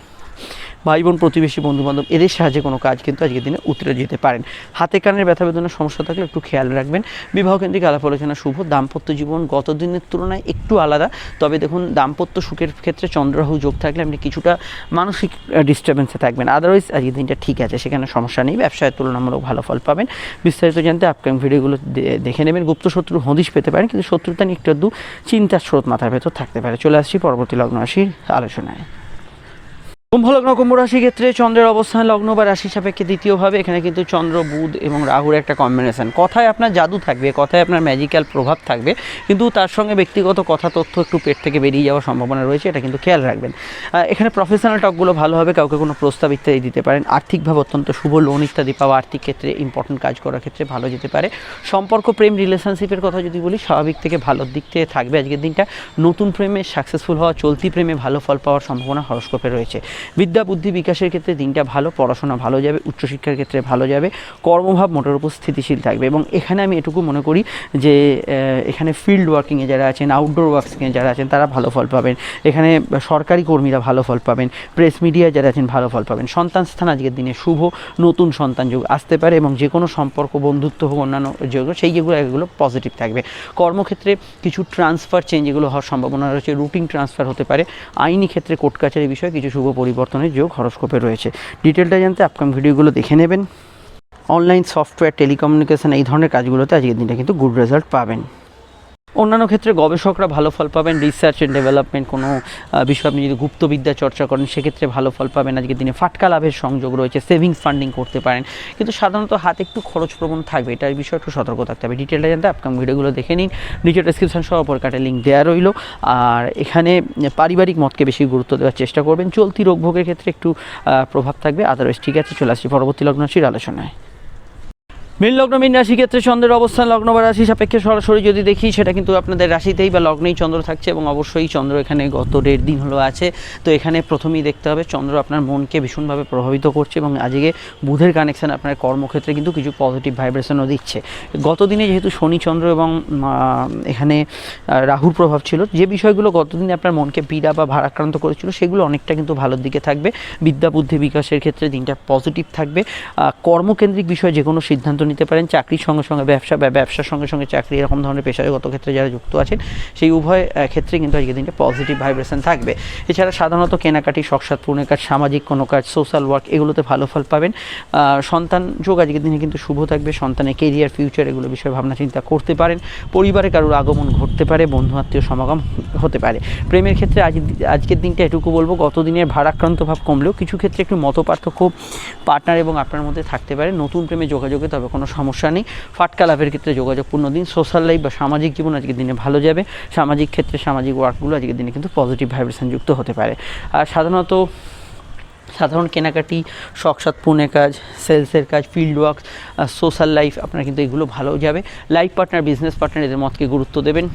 ভাই বোন, প্রতিবেশী বন্ধু বান্ধব এদের সাহায্যে কোনো কাজ কিন্তু আজকের দিনে উতরে যেতে পারেন। হাতে কানের ব্যথা বেদনার সমস্যা থাকলে একটু খেয়াল রাখবেন। বিবাহ কেন্দ্রিক আলাপ আলোচনা শুভ, দাম্পত্য জীবন গত দিনের তুলনায় একটু আলাদা। তবে দেখুন, দাম্পত্য সুখের ক্ষেত্রে চন্দ্রাহু যোগ থাকলে আপনি কিছুটা মানসিক ডিস্টারবেন্সে থাকবেন। আদারওয়াইজ আজকের দিনটা ঠিক আছে, সেখানে সমস্যা নেই। ব্যবসায় তুলনামূলক ভালো ফল পাবেন। বিস্তারিত জানতে আপকামিং ভিডিওগুলো দেখে নেবেন। গুপ্ত শত্রু হদিশ পেতে পারেন, কিন্তু শত্রুতা নিয়ে একটু দু চিন্তার স্রোত মাথার ভেতর থাকতে পারে। চলে আসছি পরবর্তী লগ্ন রাশির আলোচনায়। কুম্ভ লগ্ন কুম্ভ রাশি ক্ষেত্রে চন্দ্রের অবস্থান লগ্ন বা রাশি সাপেক্ষে দ্বিতীয়ভাবে। এখানে কিন্তু চন্দ্র, বুধ এবং রাহুর একটা কম্বিনেশন কথায় আপনার জাদু থাকবে, কথায় আপনার ম্যাজিক্যাল প্রভাব থাকবে, কিন্তু তার সঙ্গে ব্যক্তিগত কথা, তথ্য একটু পেট থেকে বেরিয়ে যাওয়ার সম্ভাবনা রয়েছে, এটা কিন্তু খেয়াল রাখবেন। এখানে প্রফেশনাল টকগুলো ভালো হবে, কাউকে কোনো প্রস্তাব ইত্যাদি দিতে পারেন। আর্থিকভাবে অত্যন্ত শুভ লোন ইত্যাদি পাওয়া আর্থিক ক্ষেত্রে ইম্পর্টেন্ট কাজ করার ক্ষেত্রে ভালো যেতে পারে। সম্পর্ক, প্রেম রিলেশনশিপের কথা যদি বলি, স্বাভাবিক থেকে ভালোর দিক থেকে থাকবে। আজকের দিনটা নতুন প্রেমে সাকসেসফুল হওয়া, চলতি প্রেমে ভালো ফল পাওয়ার সম্ভাবনা হরস্কোপে রয়েছে। বিদ্যা, বুদ্ধি বিকাশের ক্ষেত্রে দিনটা ভালো, পড়াশোনা ভালো যাবে, উচ্চশিক্ষার ক্ষেত্রে ভালো যাবে, কর্মভাব মোটের উপর স্থিতিশীল থাকবে। এবং এখানে আমি এটুকু মনে করি যে এখানে ফিল্ড ওয়ার্কিংয়ে যারা আছেন আউটডোর ওয়ার্কিংয়ে যারা আছেন, তারা ভালো ফল পাবেন। এখানে সরকারি কর্মীরা ভালো ফল পাবেন প্রেস মিডিয়া যারা আছেন ভালো ফল পাবেন। সন্তান স্থান আজকের দিনে শুভ, নতুন সন্তান যোগ আসতে পারে এবং যে কোনো সম্পর্ক, বন্ধুত্ব হোক, অন্যান্য যোগ সেই যেগুলো, এগুলো পজিটিভ থাকবে। কর্মক্ষেত্রে কিছু ট্রান্সফার চেঞ্জ এগুলো হওয়ার সম্ভাবনা রয়েছে রুটিন ট্রান্সফার হতে পারে। আইনি ক্ষেত্রে কোর্ট কাছারি বিষয়ে কিছু শুভ পরিবর্তনের যোগ হরস্কোপে রয়েছে। ডিটেলটা জানতে আপকাম ভিডিওগুলো দেখে নেবেন। অনলাইন সফটওয়্যার টেলিকমিউনিকেশান এই ধরনের কাজগুলোতে আজকের দিনটা কিন্তু গুড রেজাল্ট পাবেন। অন্যান্য ক্ষেত্রে গবেষকরা ভালো ফল পাবেন রিসার্চ অ্যান্ড ডেভেলপমেন্ট কোনো বিষয়ে আপনি যদি গুপ্তবিদ্যা চর্চা করেন, সেক্ষেত্রে ভালো ফল পাবেন। আজকের দিনে ফাটকা লাভের সংযোগ রয়েছে সেভিংস ফান্ডিং করতে পারেন। কিন্তু সাধারণত হাতে একটু খরচ প্রবণ থাকবে এটার বিষয়ে একটু সতর্ক থাকতে হবে। ডিটেলটা জানতে আপকাম ভিডিওগুলো দেখে নিন। নিচে ডেসক্রিপশন সহ অপর কাটে লিঙ্ক দেওয়া রইল। আর এখানে পারিবারিক মতকে বেশি গুরুত্ব দেওয়ার চেষ্টা করবেন। চলতি রোগ ভোগের ক্ষেত্রে একটু প্রভাব থাকবে আদারওয়াইজ ঠিক আছে, চলে আসছি পরবর্তী লগ্নশীর আলোচনায়। মীন লগ্ন, মীন রাশি ক্ষেত্রে চন্দ্রের অবস্থান, লগ্ন বা রাশি সাপেক্ষে সরাসরি যদি দেখি, সেটা কিন্তু আপনাদের রাশিতেই বা লগ্নেই চন্দ্র থাকছে এবং অবশ্যই চন্দ্র এখানে গত দেড় দিন হলো আছে। তো এখানে প্রথমেই দেখতে হবে, চন্দ্র আপনার মনকে ভীষণভাবে প্রভাবিত করছে এবং আজকে বুধের কানেকশান আপনার কর্মক্ষেত্রে কিন্তু কিছু পজিটিভ ভাইব্রেশনও দিচ্ছে। গত দিনে যেহেতু শনি, চন্দ্র এবং এখানে রাহুর প্রভাব ছিল, যে বিষয়গুলো গতদিনে আপনার মনকে পীড়া বা ভারাক্রান্ত করেছিল, সেগুলো অনেকটা কিন্তু ভালোর দিকে থাকবে। বিদ্যা, বুদ্ধি বিকাশের ক্ষেত্রে দিনটা পজিটিভ থাকবে। কর্মকেন্দ্রিক বিষয়ে যে কোনো সিদ্ধান্ত নিতে পারেন, চাকরির সঙ্গে সঙ্গে ব্যবসা বা ব্যবসার সঙ্গে সঙ্গে চাকরি, এরকম ধরনের পেশাগত ক্ষেত্রে যারা যুক্ত আছেন, সেই উভয় ক্ষেত্রে কিন্তু আজকের দিনটা পজিটিভ ভাইব্রেশন থাকবে। এছাড়া সাধারণত কেনাকাটি, শখসাদ, পূর্ণের কাজ, সামাজিক কোনো কাজ সোশ্যাল ওয়ার্ক এগুলোতে ভালো ফল পাবেন। সন্তান যোগ আজকের দিনে কিন্তু শুভ থাকবে, সন্তানের কেরিয়ার ফিউচার এগুলো বিষয়ে ভাবনা চিন্তা করতে পারেন। পরিবারে কারোর আগমন ঘটতে পারে, বন্ধু, আত্মীয় সমাগম হতে পারে। প্রেমের ক্ষেত্রে আজ, আজকের দিনটা এটুকু বলব, গত দিনের ভারাক্রান্ত ভাব কমলেও কিছু ক্ষেত্রে একটু মত পার্থক্য পার্টনার এবং আপনার মধ্যে থাকতে পারে। নতুন প্রেমে যোগাযোগে তবে কোনো সমস্যা নেই। ফাটকা লাভের ক্ষেত্রে যোগাযোগ পূর্ণ দিন। সোশ্যাল লাইফ বা সামাজিক জীবন আজকের দিনে ভালো যাবে। সামাজিক ক্ষেত্রে সামাজিক ওয়ার্কগুলো আজকের দিনে কিন্তু পজিটিভ ভাইব্রেশন যুক্ত হতে পারে। আর সাধারণত সাধারণ কেনাকাটি শখসাত পুনে কাজ সেলসের কাজ ফিল্ড ওয়ার্ক সোশ্যাল লাইফ আপনার কিন্তু এগুলো ভালো যাবে। লাইফ পার্টনার বিজনেস পার্টনার এদের মতকে গুরুত্ব দেবেন।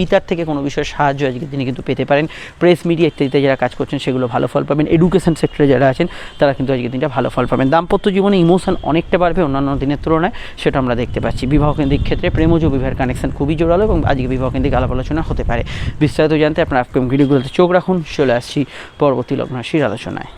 পিতার থেকে কোনো বিষয়ে সাহায্য আজকে তিনি কিন্তু পেতে পারেন। প্রেস মিডিয়া ইত্যাদিতে যারা কাজ করছেন, সেগুলো ভালো ফল পাবেন। এডুকেশন সেক্টরে যারা আছেন, তারা কিন্তু আজকের দিনটা ভালো ফল পাবেন। দাম্পত্য জীবনে ইমোশন অনেকটা বাড়বে অন্যান্য দিনের তুলনায়, সেটা আমরা দেখতে পাচ্ছি। বিবাহ কেন্দ্রিক ক্ষেত্রে প্রেমজ বিবাহের কানেকশন খুবই জোরালো এবং আজকে বিবাহ কেন্দ্রিক আলাপ আলোচনা হতে পারে। বিস্তারিত জানতে আপনার আপকাম ভিডিওগুলোতে চোখ রাখুন। চলে আসছি পরবর্তী লগ্ন রাশির আলোচনায়।